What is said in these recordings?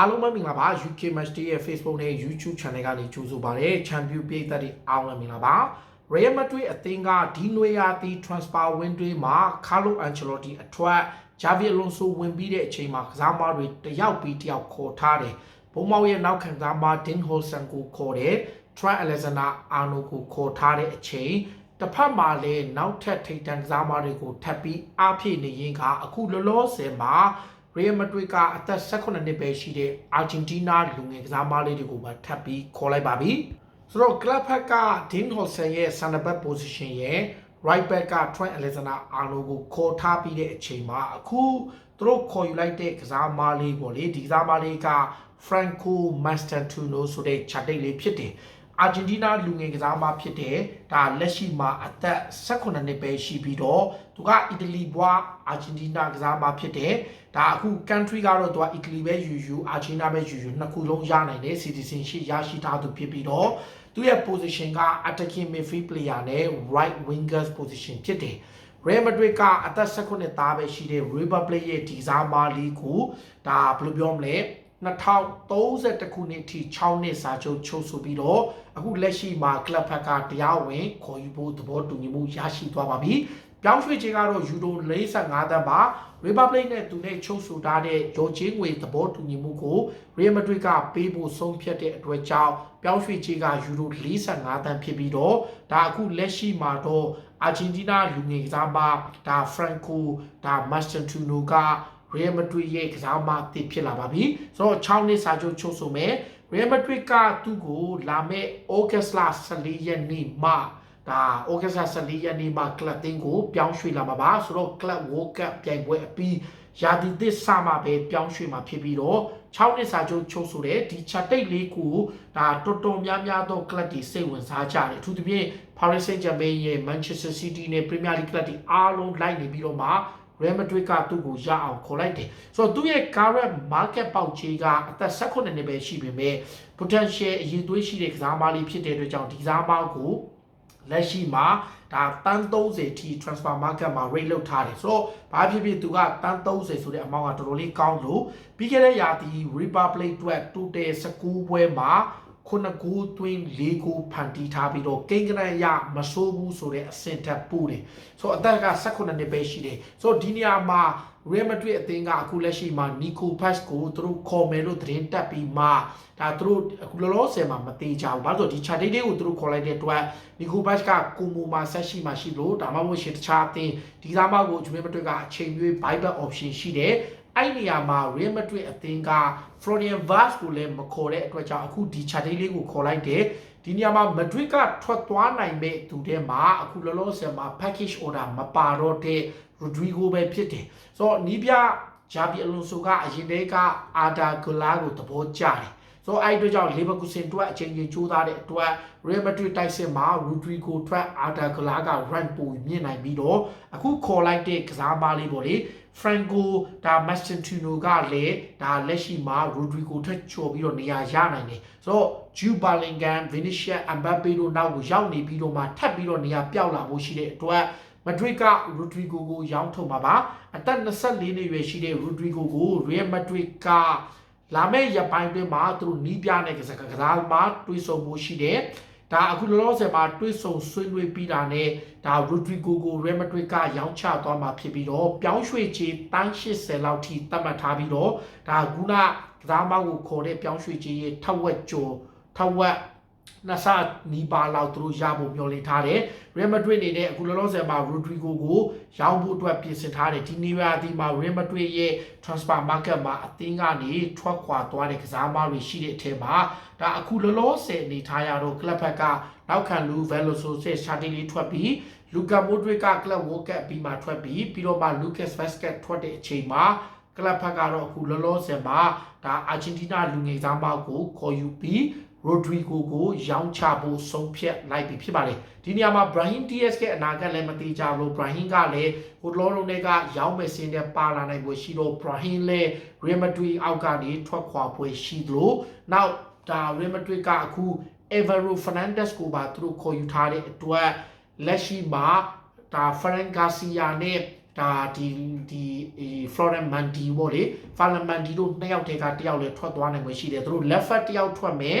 အားလုံးပဲမင်္ဂလာပါ UK Match Day ရဲ့ Facebook နဲ့ YouTube Channel ကနေကြိုဆိုပါရစေ Champion ပြည်သက်တွေအားလုံးမင်္ဂလာပါ Real Madrid အသင်းကဒီနွေရာသီ transfer window မှာ Carlo Ancelotti အထွက် Xavi Alonso ဝင်ပြီးတဲ့အချိန်မှာကစားသမားတွေတယောက်ပြီးတယောက်ခေါ်ထားတယ်ဘုံမောက်ရဲ့နောက်ခံကစားသမား Dean Holson ကိုခေါ်တယ် Trent Alexander-Arnold ကိုခေါ်ထားတဲ့အချိန်တစ်ဖက်မှာလည်းနောက်ထပ်ထိပ်တန်းကစားသမားတွေကိုထပ်ပြီးအားဖြည့်နေရင်ကအခုလောလောဆယ်မှာ ရီယယ်မက်ဒရစ်ကအသက်18နှစ်ပဲရှိတဲ့အာဂျင်တီးနားလူငယ်ကစားသမားလေးတွေကိုပါထပ်ပြီးခေါ်လိုက်ပါပြီ။ဆိုတော့ club ဘက်ကဒင်းဟော်ဆန်ရဲ့ center back position ရဲ့ right back က Trent Alexander-Arnold ကိုခေါ်ထားပြီးတဲ့အချိန်မှာအခုသူတို့ခေါ်ယူလိုက်တဲ့ကစားသမားလေးပေါ့လေဒီကစားသမားလေးက Franco Mastantuono ဆိုတဲ့ခြာတိတ်လေးဖြစ်တယ်။ အာဂျင်တီးနားလူငယ်ကစားသမားဖြစ်တဲ့ဒါလက်ရှိမှာအသက်18နှစ်ပဲရှိပြီးတော့သူကအီတလီဘွားအာဂျင်တီးနားကစားသမားဖြစ်တဲ့ဒါအခု country ကတော့သူကအီတလီပဲယူယူအာဂျင်တီးနားပဲယူယူနှစ်ခုလုံးရနိုင်တယ် citizenship ရရှိထားသူဖြစ်ပြီးတော့သူရဲ့ position က attacking midfield player နဲ့ right wingers position ဖြစ်တယ် Real Madrid ကအသက်16သားပဲရှိတဲ့ River Plate ရဲ့ဒီစားမားလေးကိုဒါဘယ်လိုပြောမလဲ 2030ခုနှစ်ထိ6နှစ်စာချုပ်ချုပ်ဆိုပြီးတော့အခုလက်ရှိမှာကလပ်ဖက်ကတရားဝင်ခေါ်ယူဖို့သဘောတူညီမှုရရှိသွားပါပြီ။ပြောင်းရွှေ့ခြင်းကတော့ယူရို45သန်းပါ Republic နဲ့သူနဲ့ချုပ်ဆိုထားတဲ့ဂျော်ဂျင်းငွေသဘောတူညီမှုကို Real Madrid ကပေးဖို့ဆုံးဖြတ်တဲ့အတွက်ကြောင့်ပြောင်းရွှေ့ခြင်းကယူရို45သန်းဖြစ်ပြီးတော့ဒါအခုလက်ရှိမှာတော့အာဂျင်တီးနားလူငယ်ကစားမဒါ Franco ဒါ Mastantuono က Real Madrid ရဲ့ကစားမအသစ်ဖြစ်လာပါပြီဆိုတော့6နှစ်စာချုပ်ချုပ်ဆိုမယ် Real Madrid ကသူ့ကိုလာမယ့် August လ14ရက်နေ့မှဒါ August 14ရက်နေ့မှာ club တင်းကိုပြောင်းရွှေ့လာမှာပါဆိုတော့ club World Cup ပြိုင်ပွဲအပြီးရာသီသစ်စမှာပဲပြောင်းရွှေ့မှာဖြစ်ပြီးတော့6နှစ်စာချုပ်ချုပ်ဆိုတဲ့ဒီချက်တိတ်လေးကိုဒါတော်တော်များများသော club တွေစိတ်ဝင်စားကြတယ်အထူးသဖြင့် Paris Saint-Germain ရဲ့ Manchester City နဲ့ Premier League club တွေအားလုံးလိုက်နေပြီးတော့မှ Real Madrid ကသူ့ကိုရအောင်ခေါ်လိုက်တယ်ဆိုတော့သူ့ရဲ့ current market ပေါက်ချေကအသက်18နှစ်ပဲရှိပေမဲ့ potential အရေးသွေးရှိတဲ့ကစားမလေးဖြစ်တဲ့အတွက်ကြောင့်ဒီကစားမကိုလက်ရှိမှာဒါတန်း30ထိ transfer market မှာ rate လုပ်ထားတယ်ဆိုတော့ဘာဖြစ်ဖြစ်သူကတန်း30ဆိုတဲ့အမောင်းကတော်တော်လေးကောင်းလို့ပြီးခဲ့တဲ့ရာသီ Republic အတွက်တူတဲ19ပွဲမှာ ခုနကူတွင်း၄ကူဖန်တီးထားပြီးတော့ကိန်းကနရမဆိုးဘူးဆိုတဲ့အဆင့်ထက်ပို့တယ်ဆိုတော့အသက်က18နှစ်ပဲရှိတယ်ဆိုတော့ဒီနေရာမှာ Real Madrid အသင်းကအခုလက်ရှိမှာ Nico Pass ကိုသူတို့ခေါ်မယ်လို့သတင်းတက်ပြီးမှဒါသူတို့အခုလောလောဆယ်မှာမသေးကြဘူးဘာလို့ဆိုဒီ chart date ကိုသူတို့ခေါ်လိုက်တဲ့အတွက် Nico Pass ကကိုမူမှာဆက်ရှိမှရှိလို့ဒါမှမဟုတ်ရှင်တခြားအသင်းဒီသားမကို Real Madrid ကအချိန်မျိုး buyback option ရှိတယ် အဲ့နေရာမှာ Real Madrid အသင်းက Florian Vaz ကိုလည်းမခေါ်တဲ့အတွက်ကြောင့်အခုဒီ chart date လေးကိုခေါ်လိုက်တယ်ဒီနေရာမှာ Madrid ကထွက်သွားနိုင်မဲ့သူတဲမှာအခုလောလောဆယ်မှာ package order မပါတော့တဲ့ Rodrigo ပဲဖြစ်တယ်ဆိုတော့နီးပြဂျာဘီအလွန်ဆိုကအရင်တည်းကအာဒါဂလာကိုသဘောကျတယ် ဆိုတော့အဲ့အတွက်ကြောင့်လီဗာပူးဆင်အတွက်အချိန်ကြီးကြိုးစားတဲ့အတွက် Real Madrid တိုက်စစ်မှာ Rodrigo ထွက်အာဒါဂလာက run ပူမြင့်နိုင်ပြီးတော့အခုခေါ်လိုက်တဲ့ကစားမလေးပေါ့လေ Franco ဒါ Mastantuono ကလည်းဒါလက်ရှိမှာ Rodrigo ထက်ကျော်ပြီးတော့နေရာရနိုင်တယ်ဆိုတော့ Jude Bellingham Vinicius Mbappe တို့နောက်ကိုရောက်နေပြီးတော့မှထပ်ပြီးတော့နေရာပျောက်လာဖို့ရှိတဲ့အတွက်မဒရစ်ကရူဒရီဂိုကိုရောင်းထုတ်မှာပါအသက်24နှစ်ရွယ်ရှိတဲ့ရူဒရီဂိုကိုရီယယ်မဒရစ်က လာမယ့်ရက်ပိုင်းတွင်မှာသူတို့နီးပြတဲ့ကစားကစားမှာတွေးဆုံမှုရှိတယ်ဒါအခုလောလောဆယ်မှာတွေးဆုံဆွေးနွေးပြီးတာနဲ့ဒါရူဒရီဂိုကိုရီယယ်မဒရစ်ကရောင်းချသွားမှာဖြစ်ပြီးတော့ပြောင်းရွှေ့ချေတန်း80လောက်ထိသတ်မှတ်ထားပြီးတော့ဒါခုနကစားမကိုခေါ်တဲ့ပြောင်းရွှေ့ချေရဲ့ထက်ဝက်ကျော်ထက်ဝက် နှစ်ဆနီးပါးလောက်သူတို့ရဖို့မျှော်လင့်ထားတယ် Real Madrid အနေနဲ့အခုလောလောဆယ်မှာ Rodrigo ကိုရောင်းဖို့အတွက်ပြင်ဆင်ထားတယ်ဒီနေရာဒီမှာ Real Madrid ရဲ့ transfer market မှာအသင်းကနေထွက်ခွာသွားတဲ့ကစားသမားတွေရှိတဲ့အထက်မှာဒါအခုလောလောဆယ်အနေထားရတော့ club ဘက်ကနောက်ခံလူ Veloso ဆက် Shardili ထွက်ပြီး Luka Modric က club World Cup ပြီးမှထွက်ပြီးပြီးတော့မှ Lucas Vazquez ထွက်တဲ့အချိန်မှာ ကလပ်ဖက်ကတော့အခုလောလောဆယ်မှာဒါအာဂျင်တီးနားလူငယ်သားမကိုခေါ်ယူပြီးရိုဒရီဂိုကိုရောင်းချဖို့ဆုံးဖြတ်လိုက်ပြီဖြစ်ပါတယ်ဒီနေရာမှာ Brahim Diaz ရဲ့အနာဂတ်လည်းမတိကြဘူး Brahim ကလည်းဟိုလောလုံးတွေကရောင်းမယ်စင်းတဲ့ပါလာနိုင်ဖို့ရှိတော့ Brahim လည်း Real Madrid အောက်ကနေထွက်ခွာပွဲရှိသလိုနောက်ဒါ Real Madrid ကအခု Evero Fernandez ကိုပါသူတို့ခေါ်ယူထားတဲ့အတွက်လက်ရှိမှာဒါ Ferran Garcia နဲ့ ဒါဒီဒီဖလော်ရန်မန်ဒီပေါ့လေဖာလမန်ဒီတို့နှစ်ယောက်တည်းကတစ်ယောက်လည်းထွက်သွားနိုင်မှာရှိတယ်သူတို့ left foot တစ်ယောက်ထွက်မယ်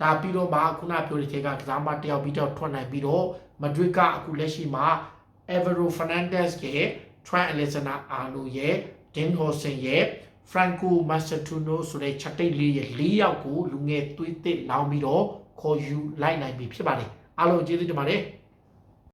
ဒါပြီးတော့မှခုနပြောတဲ့ခြေကကစားမတစ်ယောက်ပြီးတော့ထွက်နိုင်ပြီးတော့မဒရစ်ကအခုလက်ရှိမှာ Evero Fernandez ရဲ့ Trent Alexander-Arnold ရဲ့ Dean Hodgson ရဲ့ Franco Macedono ဆိုတဲ့ချက်တိတ်လေးရဲ့၄ယောက်ကိုလူငယ်သွေးသစ်လောင်းပြီးတော့ခေါ်ယူလိုက်နိုင်ပြီဖြစ်ပါတယ်အားလုံးကျေးဇူးတင်ပါတယ်